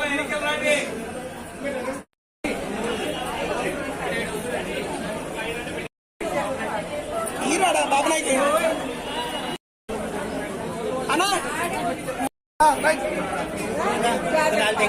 తెలంగాణ ఎన్నికలు రండి అన్నా